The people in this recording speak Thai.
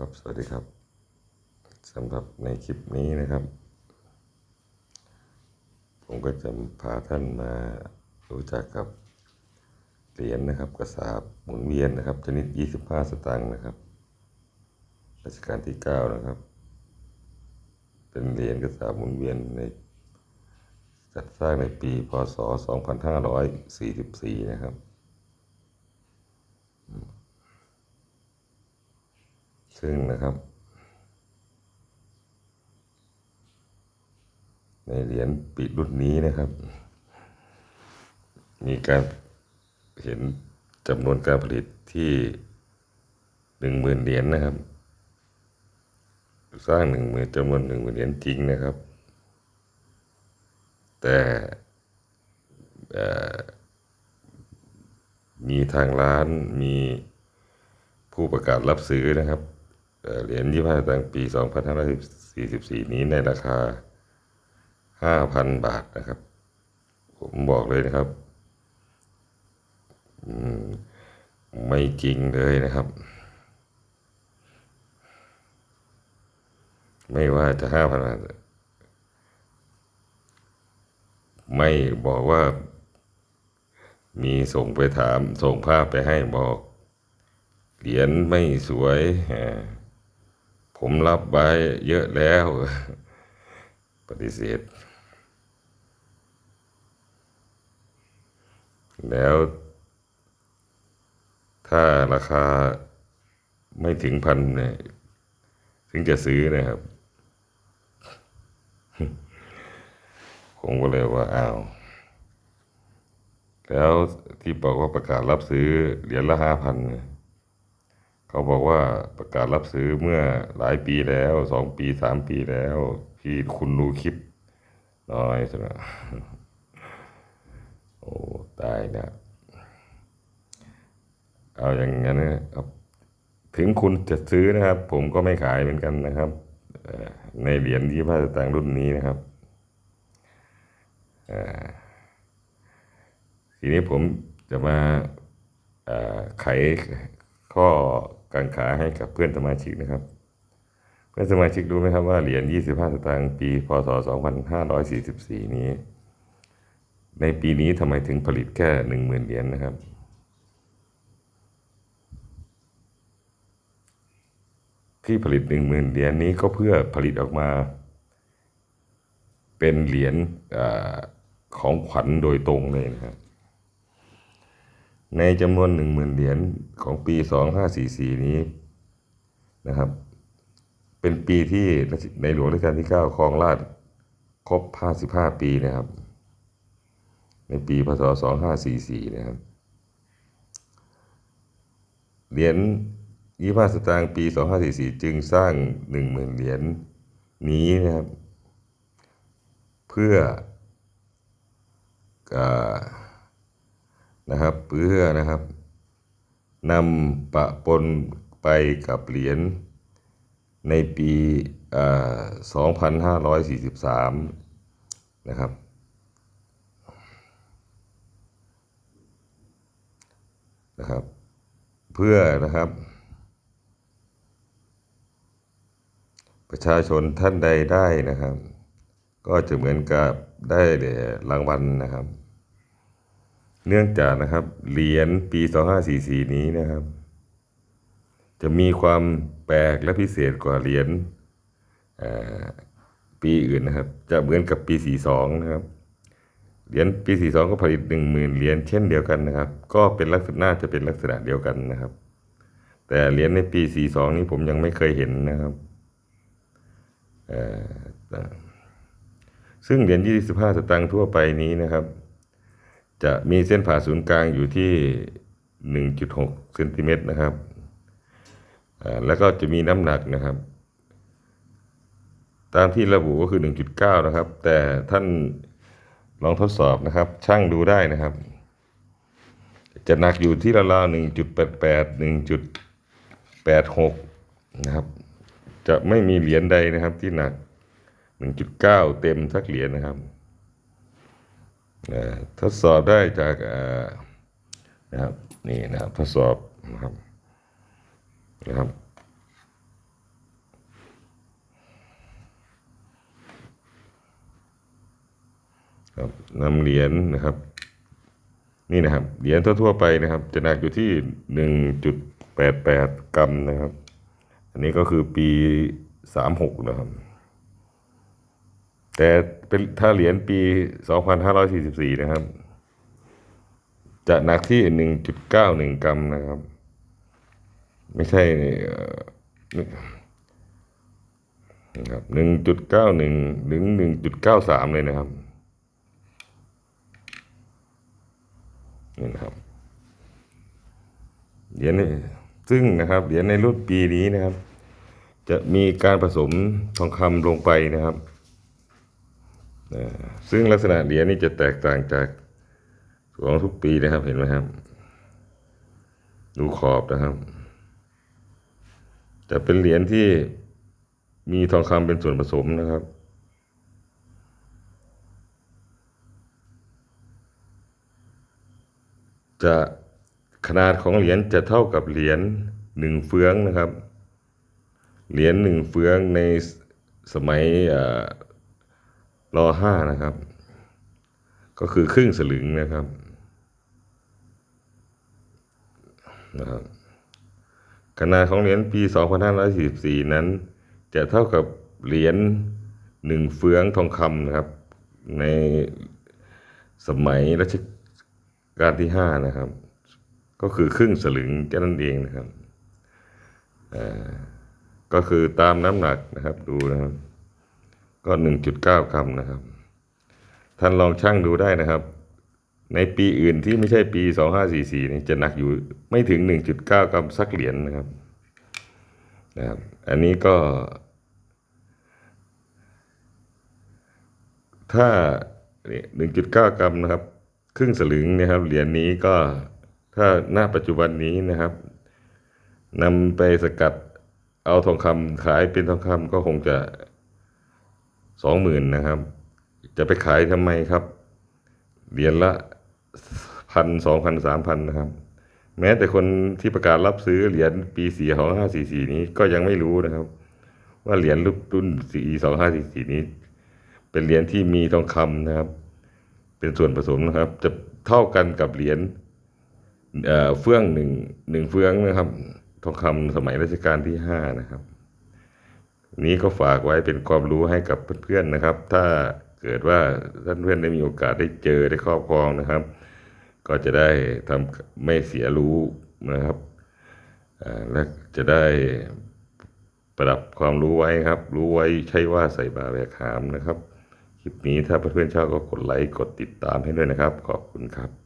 ครับสวัสดีครับสำหรับในคลิปนี้นะครับ ผมก็จะพาท่านมารู้จักกับเหรียญนะครับกระสาบหมุนเวียนนะครับชนิด 25 สตางค์นะครับรัชกาลที่ 9 นะครับ เป็นเหรียญกระสาบหมุนเวียนในจัดสร้างในปีพศ 2544 นะครับ ซึ่งนะครับ ในเหรียญปีรุ่นนี้นะครับ มีการเห็นจำนวนการผลิตที่หนึ่งหมื่นเหรียญนะครับ สร้างหนึ่งหมื่นจำนวนหนึ่งหมื่นเหรียญจริงนะครับ แต่มีทางร้านมีผู้ประกาศรับซื้อนะครับ เหรียญยี่ห้าตังค์ปี 2544 นี้ในราคา 5,000 บาทนะครับ ผมบอกเลยนะครับไม่จริงเลยนะครับ ไม่ว่าจะ5,000บาทไม่บอกว่า มีส่งไปถาม ส่งภาพไปให้บอก เหรียญไม่สวยอ่า ผมรับไว้เยอะแล้ว ปฏิเสธ แล้ว ถ้าราคาไม่ถึงพันเนี่ยถึงจะซื้อนะครับ ผมก็เลยว่าอ้าวแล้วที่บอกว่าประกาศรับซื้อเหรียญละห้าพันเนี่ย เขาบอกว่าประกาศรับซื้อเมื่อหลายปีแล้วสองปีสามปีแล้วที่คุณรู้คลิปน้อยสนะโอ้ตายนะเอาอย่างนั้นนะครับถึงคุณจะซื้อนะครับ ผมก็ไม่ขายเหมือนกันนะครับในเหรียญยี่ห้าสตางรุ่นนี้นะครับทีนี้ผมจะมาไขข้อ กังขาให้กับเพื่อนสมาชิกนะครับ เพื่อนสมาชิกรู้ไหมครับว่าเหรียญ 25 สตางค์ปี พศ 2544 นี้ ในปีนี้ทำไมถึงผลิตแค่ 10,000 เหรียญนะครับที่ผลิต10,000เหรียญนี้ก็เพื่อผลิตออกมา เป็นเหรียญอของขวัญโดยตรงเลยนะครับ ในจำนวน10,000เหรียญของปี2544นี้นะครับ เป็นปีที่ในหลวงรัชกาลที่9ครองราชครบ55ปีนะครับ ในปีพศ2544นะครับเหรียญ25สตางค์ปี2544จึงสร้าง10,000เหรียญนี้นะครับ เพื่ออา นะครับ เพื่อนะครับนำปะปนไปกับเหรียญในปี2543 นะครับ นะครับ เพื่อนะครับ ประชาชนท่านใดได้นะครับ ก็จะเหมือนกับได้รางวัลนะครับ เนื่องจากนะครับเหรียญปี 2544 นี้นะครับ จะมีความแปลกและพิเศษกว่าเหรียญปีอื่นนะครับ จะเหมือนกับปี 42 นะครับเหรียญปี 42 ก็ผลิต 10,000 เหรียญเช่นเดียวกันนะครับ ก็เป็นลักษณะจะเป็นลักษณะเดียวกันนะครับ แต่เหรียญในปี 42 นี้ผมยังไม่เคยเห็นนะครับซึ่งเหรียญ25 สตางค์ทั่วไปนี้นะครับ จะมีเส้นผ่าศูนย์กลางอยู่ที่ 1.6เซนติเมตรนะครับ แล้วก็จะมีน้ำหนักนะครับ ตามที่ระบุก็คือ 1.9 นะครับ แต่ท่านลองทดสอบนะครับช่างดูได้นะครับ จะหนักอยู่ที่ราวๆ1.88 1.86 นะครับ จะไม่มีเหรียญใดนะครับที่หนัก 1.9 เต็มสักเหรียญนะครับ ทดสอบได้จากนะครับนี่นะครับทดสอบนะครับนะครับครับนำเหรียญนะครับ นี่นะครับเหรียญทั่วๆไปนะครับ จะหนักอยู่ที่หนึ่งจุดแปดแปดกรัมนะครับ อันนี้ก็คือปีสามหกนะครับ แต่เป็นถ้าเหรียญปีสองพันห้าร้อยสี่สิบสี่นะครับ จะหนักที่หนึ่งจุดเก้าหนึ่งกรัมนะครับ ไม่ใช่เอ่อนะครับหนึ่งจุดเก้าหนึ่งถึงหนึ่งจุดเก้าสามเลยนะครับนี่นะครับ เหรียญนี่ซึ่งนะครับ เหรียญในรุ่นปีนี้นะครับ จะมีการผสมทองคำลงไปนะครับ ซึ่งลักษณะเหรียญนี่จะแตกต่างจากของทุกปีนะครับเห็นไหมครับ ดูขอบนะครับจะเป็นเหรียญที่มีทองคำเป็นส่วนผสมนะครับจะขนาดของเหรียญจะเท่ากับเหรียญหนึ่งเฟืองนะครับ เหรียญหนึ่งเฟืองในสมัย รอห้านะครับ ก็คือครึ่งสลึงนะครับนะครับขนาดของเหรียญปี 2544 นั้น จะเท่ากับเหรียญหนึ่งเฟืองทองคำนะครับ ในสมัยรัชกาลที่ห้านะครับ ก็คือครึ่งสลึงแค่นั้นเองนะครับก็คือตามน้ำหนักนะครับดูนะครับ ก็ 1.9 กรัมนะครับ ท่านลองชั่งดูได้นะครับ ในปีอื่นที่ไม่ใช่ปี 2544 นี่จะหนักอยู่ไม่ถึง 1.9 กรัมสักเหรียญนะครับนะครับ อันนี้ก็ ถ้าหนึ่งจุดเก้ากรัมนะครับ ครึ่งสลึงนะครับ เหรียญนี้ก็ถ้าหน้าปัจจุบันนี้นะครับนำไปสกัดเอาทองคำขายเป็นทองคำก็คงจะ สองหมื่นนะครับ จะไปขายทำไมครับ เหรียญละพันสองพันสามพันนะครับ แม้แต่คนที่ประกาศรับซื้อเหรียญปีสี่สองห้าสี่สี่นี้ก็ยังไม่รู้นะครับ ว่าเหรียญรุ่นสี่สองห้าสี่สี่นี้ เป็นเหรียญที่มีทองคำนะครับ เป็นส่วนผสมนะครับ จะเท่ากันกับเหรียญเอ่อเฟื่องหนึ่งหนึ่งเฟื่องนะครับ ทองคำสมัยรัชกาลที่ห้านะครับ นี้ก็ฝากไว้เป็นความรู้ให้กับเพื่อนๆนะครับ ถ้าเกิดว่าท่านเพื่อนได้มีโอกาสได้เจอได้ครอบครองนะครับ ก็จะได้ทำไม่เสียรู้นะครับอ่าและจะได้ประดับความรู้ไว้ครับ รู้ไว้ใช่ว่าใส่บาแบกหามนะครับ คลิปนี้ถ้าเพื่อนๆชอบก็กดไลค์กดติดตามให้ด้วยนะครับ ขอบคุณครับ